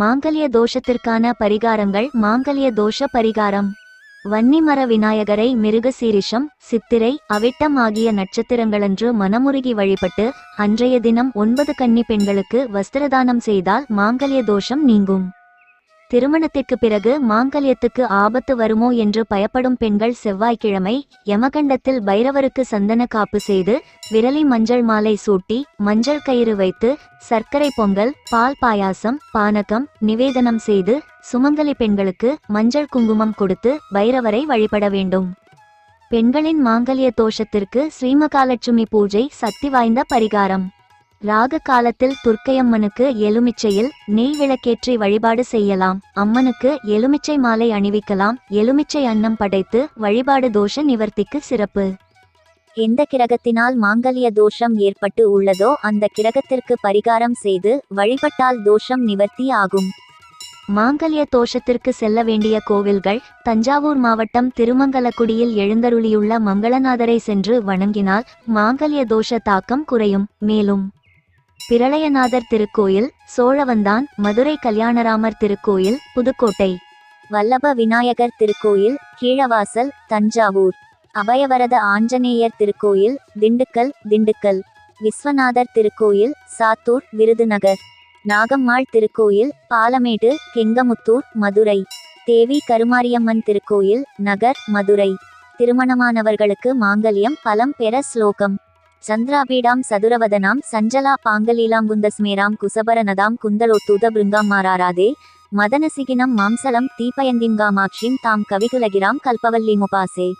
மாங்கல்ய தோஷத்திற்கான பரிகாரங்கள் மாங்கல்ய தோஷ பரிகாரம். வன்னிமர விநாயகரை மிருகசீரிஷம் சித்திரை அவிட்டம் ஆகிய நட்சத்திரங்களன்று மனமுருகி வழிபட்டு அன்றைய தினம் ஒன்பது கன்னி பெண்களுக்கு வஸ்திரதானம் செய்தால் மாங்கல்ய தோஷம் நீங்கும். திருமணத்திற்கு பிறகு மாங்கல்யத்துக்கு ஆபத்து வருமோ என்று பயப்படும் பெண்கள் செவ்வாய்க்கிழமை யமகண்டத்தில் பைரவருக்கு சந்தன காப்பு செய்து விரலி மஞ்சள் மாலை சூட்டி மஞ்சள் கயிறு வைத்து சர்க்கரை பொங்கல் பால் பாயாசம் பானகம் நிவேதனம் செய்து சுமங்கலி பெண்களுக்கு மஞ்சள் குங்குமம் கொடுத்து பைரவரை வழிபட வேண்டும். பெண்களின் மாங்கல்ய தோஷத்திற்கு ஸ்ரீமகாலட்சுமி பூஜை சக்தி வாய்ந்த பரிகாரம். ராக காலத்தில் துர்க்கையம்மனுக்கு எலுமிச்சையில் நெய் விளக்கேற்றி வழிபாடு செய்யலாம். அம்மனுக்கு எலுமிச்சை மாலை அணிவிக்கலாம். எலுமிச்சை அன்னம் படைத்து வழிபாடு தோஷ நிவர்த்திக்கு சிறப்பு. எந்த கிரகத்தினால் மாங்கல்ய தோஷம் ஏற்பட்டு உள்ளதோ அந்த கிரகத்திற்கு பரிகாரம் செய்து வழிபட்டால் தோஷம் நிவர்த்தி ஆகும். மாங்கல்ய தோஷத்திற்கு செல்ல வேண்டிய கோவில்கள் தஞ்சாவூர் மாவட்டம் திருமங்கலக்குடியில் எழுந்தருளியுள்ள மங்களநாதரை சென்று வணங்கினால் மாங்கல்ய தோஷ தாக்கம் குறையும். மேலும் பிரளயநாதர் திருக்கோயில் சோழவந்தான் மதுரை கல்யாணராமர் திருக்கோயில் புதுக்கோட்டை. வல்லப விநாயகர் திருக்கோயில் கீழவாசல் தஞ்சாவூர். அபயவரத ஆஞ்சநேயர் திருக்கோயில் திண்டுக்கல் திண்டுக்கல். விஸ்வநாதர் திருக்கோயில் சாத்தூர் விருதுநகர். நாகம்மாள் திருக்கோயில் பாலமேடு கெங்கமுத்தூர் மதுரை. தேவி கருமாரியம்மன் திருக்கோயில் நகர் மதுரை. திருமணமானவர்களுக்கு மாங்கல்யம் பலம் பெற ஸ்லோகம். சந்திராபீடாம் சதுரவதனாம் சஞ்சலா பாங்கலீலாம் பாங்கலீலாங்குந்தஸ்மேராம் குசபரநதாம் குந்தலோத்தூத பிருங்காம் மாறாராதே. மதனசிகினம் மாம்சலம் தீபயந்திங்காமாட்சிம் தாம் கவிகுலகிராம் கல்பவல்லி முபாசே.